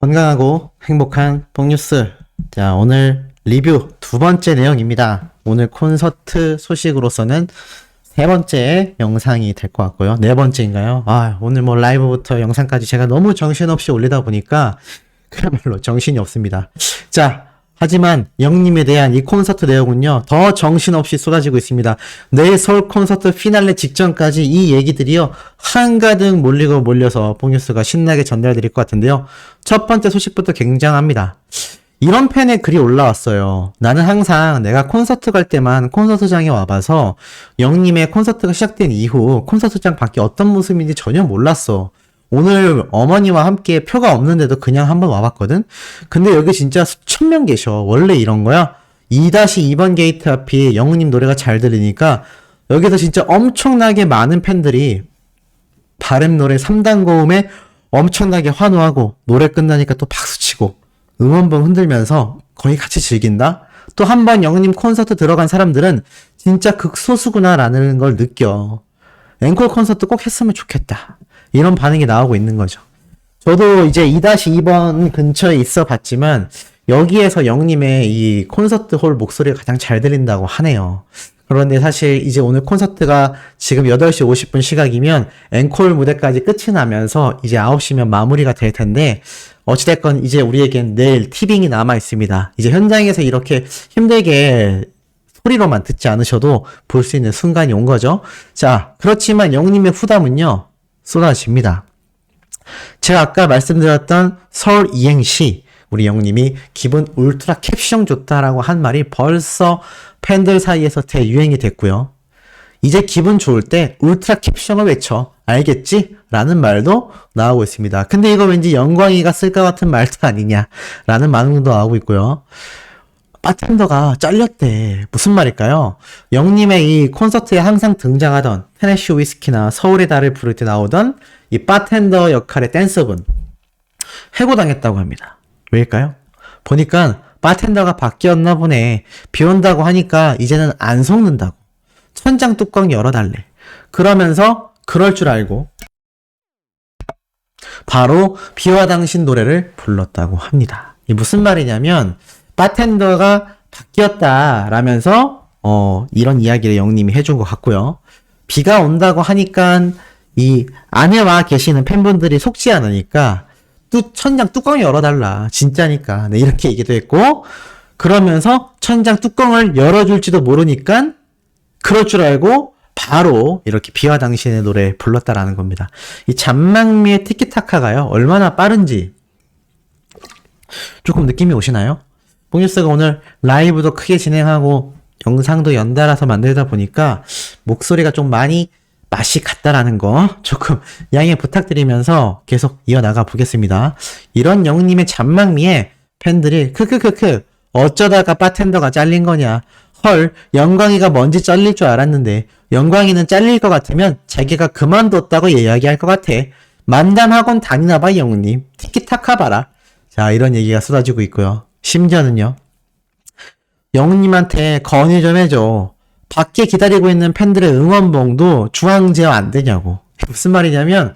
건강하고 행복한 뽕뉴스. 자, 오늘 리뷰 두 번째 내용입니다. 오늘 콘서트 소식으로서는 세 번째 영상이 될 것 같고요. 네 번째인가요? 아, 오늘 뭐 라이브부터 영상까지 제가 너무 정신없이 올리다 보니까 그야말로 정신이 없습니다. 자, 하지만 영님에 대한 이 콘서트 내용은요, 더 정신없이 쏟아지고 있습니다. 내일 서울 콘서트 피날레 직전까지 이 얘기들이요, 한가득 몰리고 몰려서 뽕뉴스가 신나게 전달드릴 것 같은데요. 첫 번째 소식부터 굉장합니다. 이런 팬의 글이 올라왔어요. 나는 항상 내가 콘서트 갈 때만 콘서트장에 와봐서 영님의 콘서트가 시작된 이후 콘서트장 밖에 어떤 모습인지 전혀 몰랐어. 오늘 어머니와 함께 표가 없는데도 그냥 한번 와봤거든? 근데 여기 진짜 수천 명 계셔. 원래 이런 거야? 2-2번 게이트 앞이 영우님 노래가 잘 들리니까 여기서 진짜 엄청나게 많은 팬들이 바램 노래 3단 고음에 엄청나게 환호하고 노래 끝나니까 또 박수치고 응원봉 흔들면서 거의 같이 즐긴다? 또 한 번 영님 콘서트 들어간 사람들은 진짜 극소수구나라는 걸 느껴. 앵콜 콘서트 꼭 했으면 좋겠다. 이런 반응이 나오고 있는 거죠. 저도 이제 2-2번 근처에 있어 봤지만 여기에서 영님의 이 콘서트 홀 목소리가 가장 잘 들린다고 하네요. 그런데 사실 이제 오늘 콘서트가 지금 8시 50분 시각이면 앵콜 무대까지 끝이 나면서 이제 9시면 마무리가 될 텐데 어찌됐건 이제 우리에겐 내일 티빙이 남아 있습니다. 이제 현장에서 이렇게 힘들게 소리로만 듣지 않으셔도 볼 수 있는 순간이 온 거죠. 자, 그렇지만 영님의 후담은요, 쏟아집니다. 제가 아까 말씀드렸던 서울 이행시, 우리 영님이 기분 울트라 캡션 좋다라고 한 말이 벌써 팬들 사이에서 대유행이 됐고요. 이제 기분 좋을 때 울트라 캡션을 외쳐. 알겠지? 라는 말도 나오고 있습니다. 근데 이거 왠지 영광이가 쓸 것 같은 말도 아니냐? 라는 반응도 나오고 있고요. 바텐더가 잘렸대. 무슨 말일까요? 영님의 이 콘서트에 항상 등장하던 테네시 위스키나 서울의 달을 부를 때 나오던 이 바텐더 역할의 댄서분. 해고당했다고 합니다. 왜일까요? 보니까 바텐더가 바뀌었나 보네. 비 온다고 하니까 이제는 안 속는다고. 천장 뚜껑 열어달래. 그러면서 그럴 줄 알고 바로 비와 당신 노래를 불렀다고 합니다. 이 무슨 말이냐면 바텐더가 바뀌었다라면서 어 이런 이야기를 영님이 해준 것 같고요. 비가 온다고 하니까 이 안에 와 계시는 팬분들이 속지 않으니까 뚜 천장 뚜껑 열어달라 진짜니까 네 이렇게 얘기도 했고 그러면서 천장 뚜껑을 열어줄지도 모르니까 그럴 줄 알고 바로 이렇게 비와 당신의 노래 불렀다라는 겁니다. 이 잔망미의 티키타카가요 얼마나 빠른지 조금 느낌이 오시나요? 뽕뉴스가 오늘 라이브도 크게 진행하고 영상도 연달아서 만들다 보니까 목소리가 좀 많이 맛이 같다라는 거 조금 양해 부탁드리면서 계속 이어나가 보겠습니다. 이런 영님의 잔망미에 팬들이 크크크크 어쩌다가 바텐더가 잘린 거냐. 헐 영광이가 뭔지 잘릴 줄 알았는데 영광이는 잘릴 것 같으면 자기가 그만뒀다고 이야기할 것 같아. 만담 학원 다니나봐 영님. 티키타카 봐라. 자 이런 얘기가 쏟아지고 있고요 심지어는요 영우님한테 건의 좀 해줘. 밖에 기다리고 있는 팬들의 응원봉도 중앙 제어 안 되냐고. 무슨 말이냐면,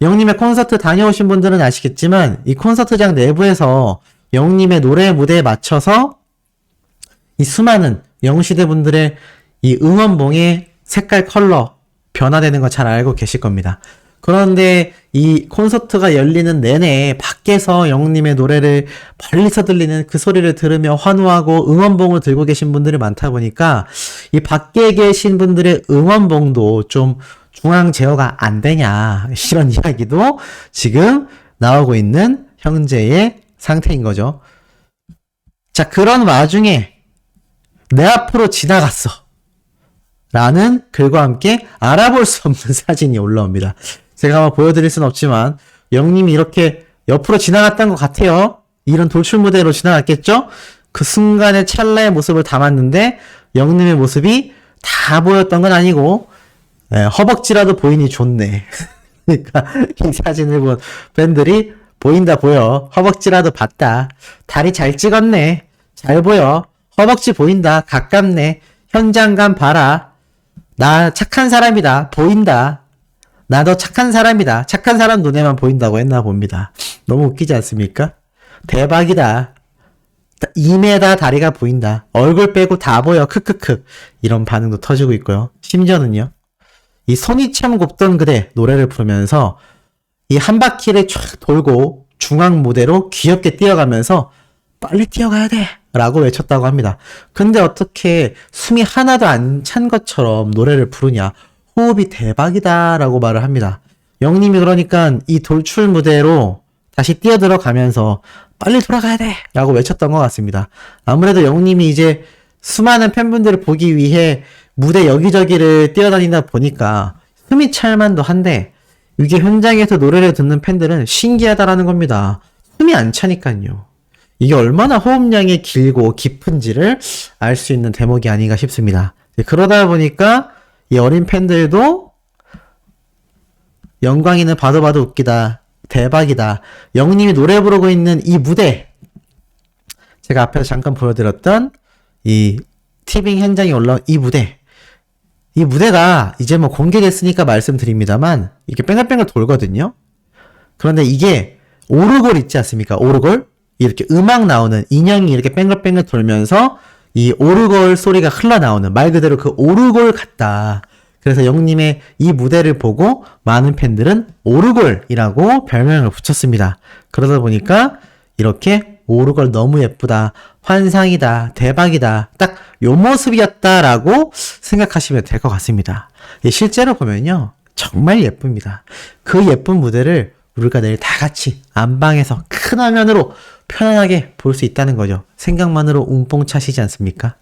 영님의 콘서트 다녀오신 분들은 아시겠지만, 이 콘서트장 내부에서 영님의 노래 무대에 맞춰서 이 수많은 영시대 분들의 이 응원봉의 색깔 컬러 변화되는 거 잘 알고 계실 겁니다. 그런데 이 콘서트가 열리는 내내 밖에서 영님의 노래를 멀리서 들리는 그 소리를 들으며 환호하고 응원봉을 들고 계신 분들이 많다 보니까 이 밖에 계신 분들의 응원봉도 좀 중앙 제어가 안 되냐 이런 이야기도 지금 나오고 있는 현재의 상태인 거죠. 자, 그런 와중에 내 앞으로 지나갔어. 라는 글과 함께 알아볼 수 없는 사진이 올라옵니다. 제가 한번 보여드릴 순 없지만 영님이 이렇게 옆으로 지나갔던 것 같아요. 이런 돌출 무대로 지나갔겠죠? 그 순간의 찰나의 모습을 담았는데 영님의 모습이 다 보였던 건 아니고 예, 허벅지라도 보이니 좋네. 그러니까 이 사진을 본 팬들이 보인다 보여. 허벅지라도 봤다. 다리 잘 찍었네. 잘 보여. 허벅지 보인다. 가깝네. 현장감 봐라. 나 착한 사람이다. 보인다. 나도 착한 사람이다. 착한 사람 눈에만 보인다고 했나 봅니다. 너무 웃기지 않습니까? 대박이다. 2m 다리가 보인다. 얼굴 빼고 다 보여. 크크크. 이런 반응도 터지고 있고요. 심지어는요. 이 손이 참 곱던 그대 노래를 부르면서 이 한 바퀴를 쫙 돌고 중앙 무대로 귀엽게 뛰어가면서 빨리 뛰어가야 돼! 라고 외쳤다고 합니다. 근데 어떻게 숨이 하나도 안 찬 것처럼 노래를 부르냐? 호흡이 대박이다! 라고 말을 합니다. 영님이 그러니까 이 돌출 무대로 다시 뛰어들어가면서 빨리 돌아가야 돼! 라고 외쳤던 것 같습니다. 아무래도 영님이 이제 수많은 팬분들을 보기 위해 무대 여기저기를 뛰어다니다 보니까 숨이 찰만도 한데 이게 현장에서 노래를 듣는 팬들은 신기하다라는 겁니다. 숨이 안 차니까요. 이게 얼마나 호흡량이 길고 깊은지를 알 수 있는 대목이 아닌가 싶습니다. 그러다 보니까 이 어린 팬들도 영광이는 봐도 봐도 웃기다. 대박이다. 영님이 노래 부르고 있는 이 무대. 제가 앞에서 잠깐 보여드렸던 이 티빙 현장에 올라온 이 무대. 이 무대가 이제 뭐 공개됐으니까 말씀드립니다만 이게 뺑글뺑글 돌거든요. 그런데 이게 오르골 있지 않습니까? 오르골? 이렇게 음악 나오는 인형이 이렇게 뺑글뺑글 돌면서 이 오르골 소리가 흘러나오는 말 그대로 그 오르골 같다. 그래서 영님의 이 무대를 보고 많은 팬들은 오르골이라고 별명을 붙였습니다. 그러다 보니까 이렇게 오르골 너무 예쁘다, 환상이다, 대박이다, 딱 요 모습이었다라고 생각하시면 될 것 같습니다. 예, 실제로 보면요, 정말 예쁩니다. 그 예쁜 무대를 우리가 내일 다 같이 안방에서 큰 화면으로 편안하게 볼 수 있다는 거죠. 생각만으로 웅뽕 차시지 않습니까?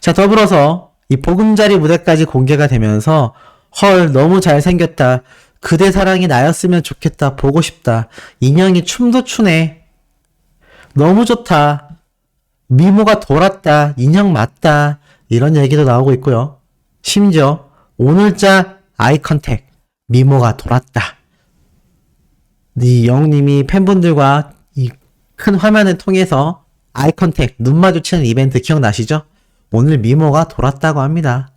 자, 더불어서 이 보금자리 무대까지 공개가 되면서 헐, 너무 잘생겼다. 그대 사랑이 나였으면 좋겠다. 보고 싶다. 인형이 춤도 추네. 너무 좋다. 미모가 돌았다. 인형 맞다. 이런 얘기도 나오고 있고요. 심지어 오늘자 아이 컨택. 미모가 돌았다. 이 영님이 팬분들과 이 큰 화면을 통해서 아이 컨택, 눈 마주치는 이벤트 기억나시죠? 오늘 미모가 돌았다고 합니다.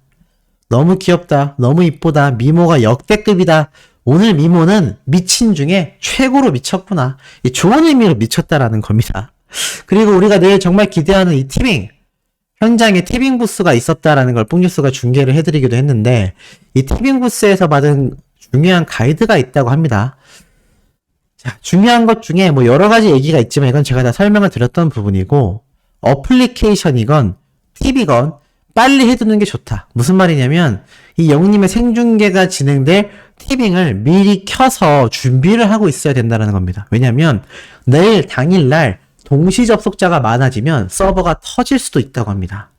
너무 귀엽다. 너무 이쁘다. 미모가 역대급이다. 오늘 미모는 미친 중에 최고로 미쳤구나. 이 좋은 의미로 미쳤다라는 겁니다. 그리고 우리가 내일 정말 기대하는 이 티빙. 현장에 티빙 부스가 있었다라는 걸 뽕뉴스가 중계를 해드리기도 했는데, 이 티빙 부스에서 받은 중요한 가이드가 있다고 합니다. 자, 중요한 것 중에 뭐 여러 가지 얘기가 있지만 이건 제가 다 설명을 드렸던 부분이고, 어플리케이션이건, TV건, 빨리 해두는 게 좋다. 무슨 말이냐면, 이 영님의 생중계가 진행될 티빙을 미리 켜서 준비를 하고 있어야 된다는 겁니다. 왜냐면, 내일 당일날 동시 접속자가 많아지면 서버가 터질 수도 있다고 합니다.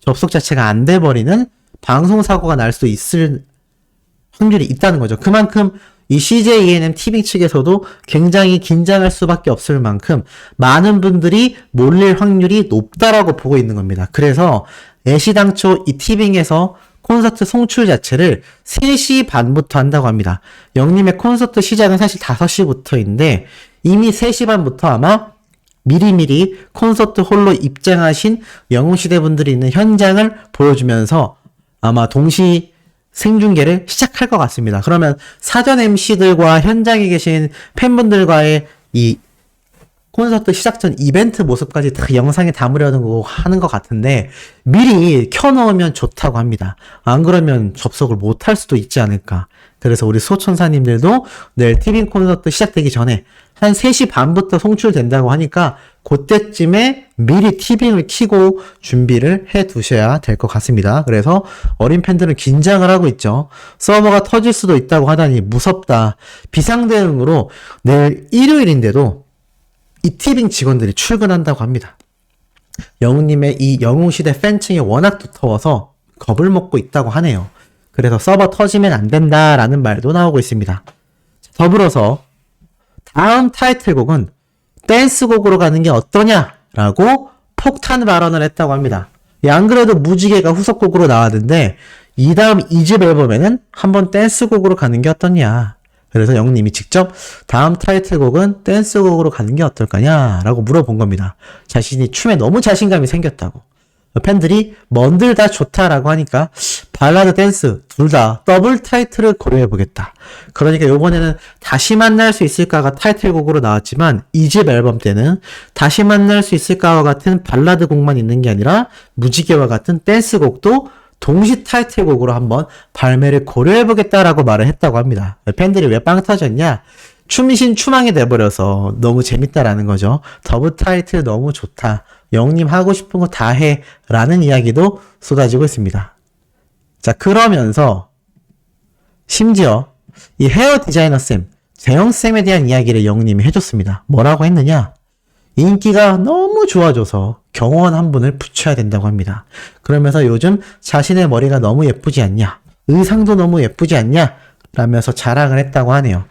접속 자체가 안 돼버리는 방송 사고가 날 수 있을 확률이 있다는 거죠. 그만큼 이 CJ ENM 티빙 측에서도 굉장히 긴장할 수밖에 없을 만큼 많은 분들이 몰릴 확률이 높다라고 보고 있는 겁니다. 그래서 애시당초 이 티빙에서 콘서트 송출 자체를 3시 반부터 한다고 합니다. 영님의 콘서트 시작은 사실 5시부터인데 이미 3시 반부터 아마 미리미리 콘서트 홀로 입장하신 영웅시대 분들이 있는 현장을 보여주면서 아마 동시 생중계를 시작할 것 같습니다. 그러면 사전 MC들과 현장에 계신 팬분들과의 이 콘서트 시작 전 이벤트 모습까지 다 영상에 담으려는 거 하는 것 같은데 미리 켜놓으면 좋다고 합니다. 안 그러면 접속을 못 할 수도 있지 않을까. 그래서 우리 소천사님들도 내일 티빙 콘서트 시작되기 전에 한 3시 반부터 송출된다고 하니까 그때쯤에 미리 티빙을 키고 준비를 해 두셔야 될 것 같습니다. 그래서 어린 팬들은 긴장을 하고 있죠. 서버가 터질 수도 있다고 하다니 무섭다. 비상 대응으로 내일 일요일인데도 이 티빙 직원들이 출근한다고 합니다. 영웅님의 이 영웅시대 팬층이 워낙 두터워서 겁을 먹고 있다고 하네요. 그래서 서버 터지면 안 된다라는 말도 나오고 있습니다. 더불어서 다음 타이틀곡은 댄스곡으로 가는 게 어떠냐라고 폭탄 발언을 했다고 합니다. 예, 안 그래도 무지개가 후속곡으로 나왔는데 이 다음 2집 앨범에는 한번 댄스곡으로 가는 게 어떠냐. 그래서 영님이 직접 다음 타이틀곡은 댄스곡으로 가는 게 어떨까냐라고 물어본 겁니다. 자신이 춤에 너무 자신감이 생겼다고. 팬들이 뭔들 다 좋다라고 하니까 발라드 댄스 둘 다 더블 타이틀을 고려해 보겠다. 그러니까 요번에는 다시 만날 수 있을까가 타이틀곡으로 나왔지만 이 집 앨범 때는 다시 만날 수 있을까와 같은 발라드 곡만 있는 게 아니라 무지개와 같은 댄스 곡도 동시 타이틀곡으로 한번 발매를 고려해 보겠다라고 말을 했다고 합니다. 팬들이 왜 빵 터졌냐? 춤신 추망이 돼버려서 너무 재밌다라는 거죠. 더블 타이틀 너무 좋다. 영님 하고 싶은 거 다 해. 라는 이야기도 쏟아지고 있습니다. 자, 그러면서, 심지어, 이 헤어 디자이너 쌤, 재영 쌤에 대한 이야기를 영님이 해줬습니다. 뭐라고 했느냐? 인기가 너무 좋아져서 경호원 한 분을 붙여야 된다고 합니다. 그러면서 요즘 자신의 머리가 너무 예쁘지 않냐? 의상도 너무 예쁘지 않냐? 라면서 자랑을 했다고 하네요.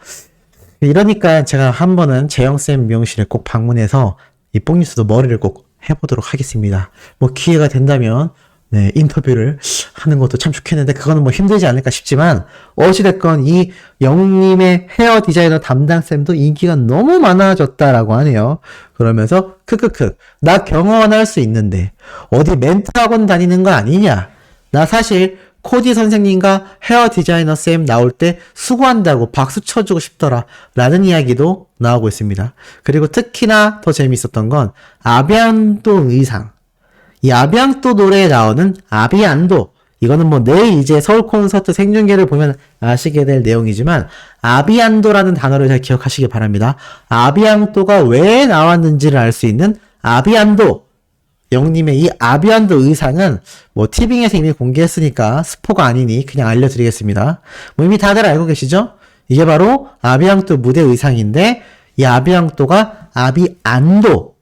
이러니까 제가 한 번은 재영쌤 미용실에 꼭 방문해서 이 뽕뉴스도 머리를 꼭 해보도록 하겠습니다. 뭐 기회가 된다면 네, 인터뷰를 하는 것도 참 좋겠는데 그거는 뭐 힘들지 않을까 싶지만 어찌됐건 이 영님의 헤어 디자이너 담당쌤도 인기가 너무 많아졌다라고 하네요. 그러면서 크크크 나 경호원 할수 있는데 어디 멘트 학원 다니는 거 아니냐? 나 사실 코디 선생님과 헤어 디자이너 쌤 나올 때 수고한다고 박수 쳐주고 싶더라. 라는 이야기도 나오고 있습니다. 그리고 특히나 더 재밌었던 건 아비안도 의상. 이 아비앙또 노래에 나오는 아비안도 이거는 뭐 내일 이제 서울 콘서트 생중계를 보면 아시게 될 내용이지만 아비안도라는 단어를 잘 기억하시기 바랍니다. 아비앙도가 왜 나왔는지를 알 수 있는 아비안도 영님의 이 아비안도 의상은 뭐 티빙에서 이미 공개했으니까 스포가 아니니 그냥 알려드리겠습니다. 뭐 이미 다들 알고 계시죠? 이게 바로 아비앙도 무대 의상인데 이 아비앙도가 아비안도라는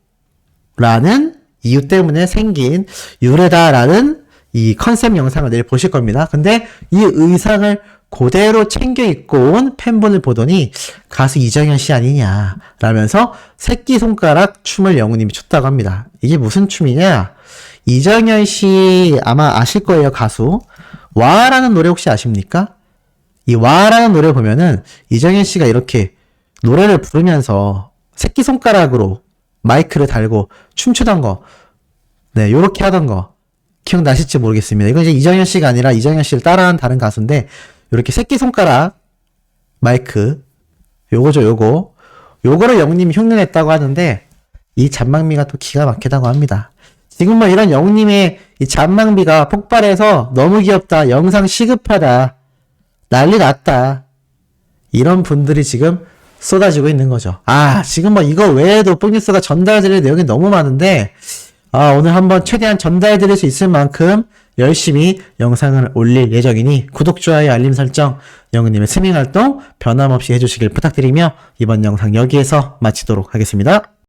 이유 때문에 생긴 유래다라는 이 컨셉 영상을 내일 보실 겁니다. 근데 이 의상을 그대로 챙겨 입고 온 팬분을 보더니 가수 이정현 씨 아니냐 라면서 새끼손가락 춤을 영우님이 췄다고 합니다. 이게 무슨 춤이냐? 이정현 씨 아마 아실 거예요 가수 와라는 노래 혹시 아십니까? 이 와라는 노래 보면은 이정현 씨가 이렇게 노래를 부르면서 새끼손가락으로 마이크를 달고 춤추던 거, 네, 요렇게 하던 거, 기억나실지 모르겠습니다. 이건 이제 이정현 씨가 아니라 이정현 씨를 따라한 다른 가수인데, 요렇게 새끼손가락, 마이크, 요거죠, 요거. 요거를 영님이 흉내냈다고 하는데, 이 잔망미가 또 기가 막히다고 합니다. 지금 뭐 이런 영님의 이 잔망비가 폭발해서 너무 귀엽다, 영상 시급하다, 난리 났다. 이런 분들이 지금 쏟아지고 있는 거죠. 아, 지금 뭐 이거 외에도 뽕뉴스가 전달드릴 내용이 너무 많은데, 아, 오늘 한번 최대한 전달드릴 수 있을 만큼 열심히 영상을 올릴 예정이니 구독, 좋아요, 알림 설정, 영은님의 스밍 활동 변함없이 해주시길 부탁드리며 이번 영상 여기에서 마치도록 하겠습니다.